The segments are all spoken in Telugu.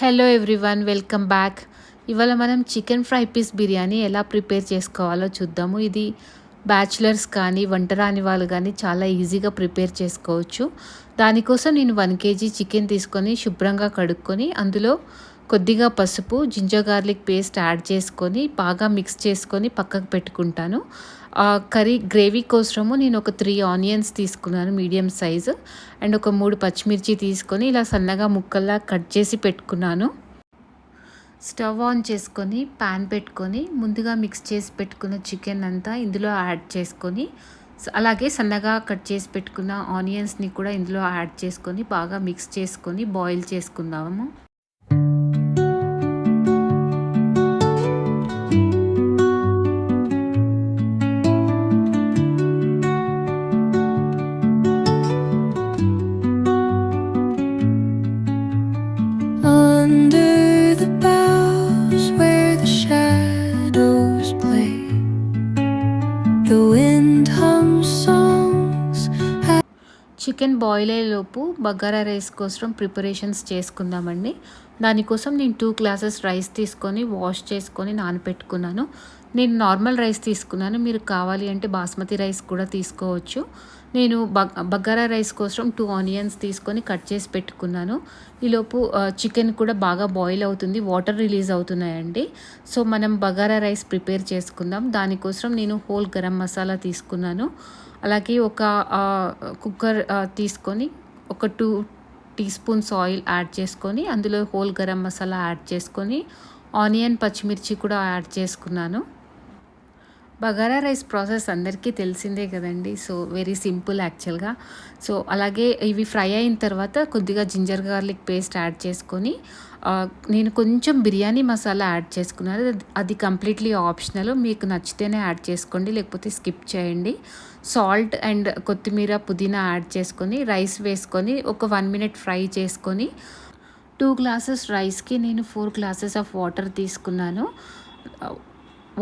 హలో ఎవ్రీవన్ వెల్కమ్ బ్యాక్ ఇవాళ మనం చికెన్ ఫ్రై పీస్ బిర్యానీ ఎలా ప్రిపేర్ చేసుకోవాలో చూద్దాము. ఇది బ్యాచిలర్స్ కానీ వంట రాని వాళ్ళు కానీ చాలా ఈజీగా ప్రిపేర్ చేసుకోవచ్చు. దానికోసం నేను వన్ కేజీ చికెన్ తీసుకొని శుభ్రంగా కడుక్కొని అందులో కొద్దిగా పసుపు జింజర్ గార్లిక్ పేస్ట్ యాడ్ చేసుకొని బాగా మిక్స్ చేసుకొని పక్కకు పెట్టుకుంటాను. కర్రీ గ్రేవీ కోసము నేను ఒక త్రీ ఆనియన్స్ తీసుకున్నాను మీడియం సైజు. అండ్ ఒక మూడు పచ్చిమిర్చి తీసుకొని ఇలా సన్నగా ముక్కల్లా కట్ చేసి పెట్టుకున్నాను. స్టవ్ ఆన్ చేసుకొని ప్యాన్ పెట్టుకొని ముందుగా మిక్స్ చేసి పెట్టుకున్న చికెన్ అంతా ఇందులో యాడ్ చేసుకొని అలాగే సన్నగా కట్ చేసి పెట్టుకున్న ఆనియన్స్ని కూడా ఇందులో యాడ్ చేసుకొని బాగా మిక్స్ చేసుకొని బాయిల్ చేసుకుందాము. చికెన్ బాయిల్ అయ్యేలోపు బగారా రైస్ కోసం ప్రిపరేషన్స్ చేసుకుందామండి. దానికోసం నేను టూ గ్లాసెస్ రైస్ తీసుకొని వాష్ చేసుకొని నానపెట్టుకున్నాను. నేను నార్మల్ రైస్ తీసుకున్నాను. మీరు కావాలి అంటే బాస్మతి రైస్ కూడా తీసుకోవచ్చు. నేను బ బగారా రైస్ కోసం టూ ఆనియన్స్ తీసుకొని కట్ చేసి పెట్టుకున్నాను. ఈలోపు చికెన్ కూడా బాగా బాయిల్ అవుతుంది. వాటర్ రిలీజ్ అవుతున్నాయండి. సో మనం బగారా రైస్ ప్రిపేర్ చేసుకుందాం. దానికోసం నేను హోల్ గరం మసాలా తీసుకున్నాను. అలాగే ఒక కుక్కర్ తీసుకొని ఒక two teaspoons oil add చేసుకొని అందులో హోల్ గరం మసాలా యాడ్ చేసుకొని ఆనియన్ పచ్చిమిర్చి కూడా యాడ్ చేసుకున్నాను. బగారా రైస్ ప్రాసెస్ అందరికీ తెలిసిందే కదండి. సో వెరీ సింపుల్ యాక్చువల్గా సో అలాగే ఇవి ఫ్రై అయిన తర్వాత కొద్దిగా జింజర్ గార్లిక్ పేస్ట్ యాడ్ చేసుకొని నేను కొంచెం బిర్యానీ మసాలా యాడ్ చేసుకున్నాను. అది కంప్లీట్లీ ఆప్షనల్ మీకు నచ్చితేనే యాడ్ చేసుకోండి లేకపోతే స్కిప్ చేయండి. సాల్ట్ అండ్ కొత్తిమీర పుదీనా యాడ్ చేసుకొని రైస్ వేసుకొని ఒక వన్ మినిట్ ఫ్రై చేసుకొని టూ గ్లాసెస్ రైస్కి నేను ఫోర్ గ్లాసెస్ ఆఫ్ వాటర్ తీసుకున్నాను.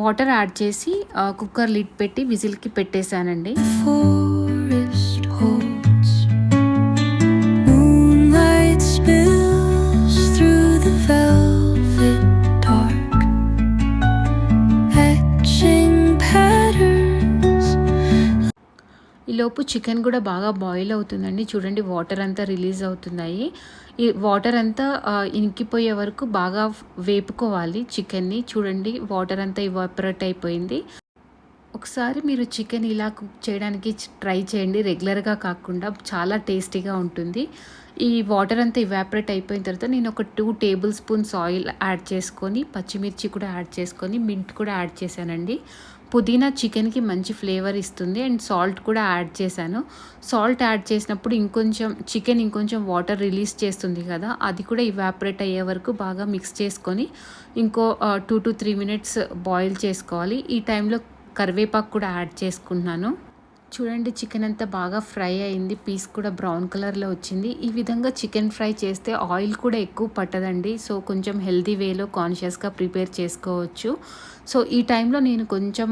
వాటర్ యాడ్ చేసి కుక్కర్ లిడ్ పెట్టి విజిల్కి పెట్టేశానండి. ఈలోపు చికెన్ కూడా బాగా బాయిల్ అవుతుందండి. చూడండి వాటర్ అంతా రిలీజ్ అవుతున్నాయి. ఈ వాటర్ అంతా ఇంకిపోయే వరకు బాగా వేపుకోవాలి చికెన్ని. చూడండి వాటర్ అంతా ఇవాపరేట్ అయిపోయింది. ఒకసారి మీరు చికెన్ ఇలా కుక్ చేయడానికి ట్రై చేయండి. రెగ్యులర్గా కాకుండా చాలా టేస్టీగా ఉంటుంది. ఈ వాటర్ అంతా ఇవాపరేట్ అయిపోయిన తర్వాత నేను ఒక two tablespoons oil add చేసుకొని పచ్చిమిర్చి కూడా యాడ్ చేసుకొని మింట్ కూడా యాడ్ చేశానండి. పుదీనా చికెన్కి మంచి ఫ్లేవర్ ఇస్తుంది. అండ్ సాల్ట్ కూడా యాడ్ చేశాను. సాల్ట్ యాడ్ చేసినప్పుడు ఇంకొంచెం చికెన్ ఇంకొంచెం వాటర్ రిలీజ్ చేస్తుంది కదా అది కూడా ఇవాపరేట్ అయ్యే వరకు బాగా మిక్స్ చేసుకొని ఇంకో two to three minutes boil చేసుకోవాలి. ఈ టైంలో కరివేపాకు కూడా యాడ్ చేసుకుంటున్నాను. చూడండి చికెన్ అంతా బాగా ఫ్రై అయింది. పీస్ కూడా బ్రౌన్ కలర్లో వచ్చింది. ఈ విధంగా చికెన్ ఫ్రై చేస్తే ఆయిల్ కూడా ఎక్కువ పట్టదండి. సో కొంచెం హెల్దీ వేలో కాన్షియస్గా ప్రిపేర్ చేసుకోవచ్చు. సో ఈ టైంలో నేను కొంచెం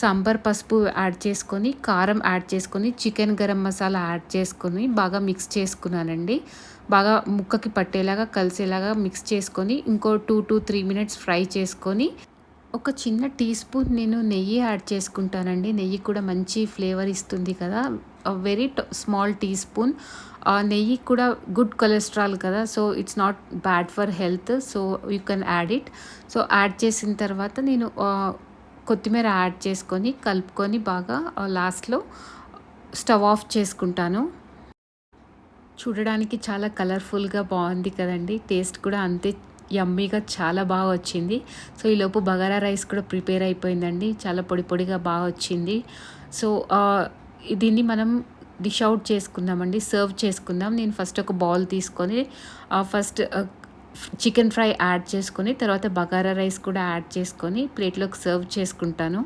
సాంబార్ పసుపు యాడ్ చేసుకొని కారం యాడ్ చేసుకొని చికెన్ గరం మసాలా యాడ్ చేసుకొని బాగా మిక్స్ చేసుకున్నానండి. బాగా ముక్కకి పట్టేలాగా కలిసేలాగా మిక్స్ చేసుకొని ఇంకో two to three minutes fry చేసుకొని ఒక చిన్న టీ స్పూన్ నేను నెయ్యి యాడ్ చేసుకుంటానండి. నెయ్యి కూడా మంచి ఫ్లేవర్ ఇస్తుంది కదా. Very small teaspoon. నెయ్యి కూడా గుడ్ కొలెస్ట్రాల్ కదా. So it's not bad for health so you can add it so add చేసిన తర్వాత నేను కొత్తిమీర యాడ్ చేసుకొని కలుపుకొని బాగా లాస్ట్లో స్టవ్ ఆఫ్ చేసుకుంటాను. చూడడానికి చాలా కలర్ఫుల్గా బాగుంది కదండి. టేస్ట్ కూడా అంతే యమ్మీగా చాలా బాగా వచ్చింది. సో ఈలోపు బగారా రైస్ కూడా ప్రిపేర్ అయిపోయిందండి. చాలా పొడి పొడిగా బాగా వచ్చింది. సో దీన్ని మనం డిష్ అవుట్ చేసుకుందామండి. సర్వ్ చేసుకుందాం. నేను ఫస్ట్ ఒక బౌల్ తీసుకొని ఫస్ట్ చికెన్ ఫ్రై యాడ్ చేసుకొని తర్వాత బగారా రైస్ కూడా యాడ్ చేసుకొని ప్లేట్లోకి సర్వ్ చేసుకుంటాను.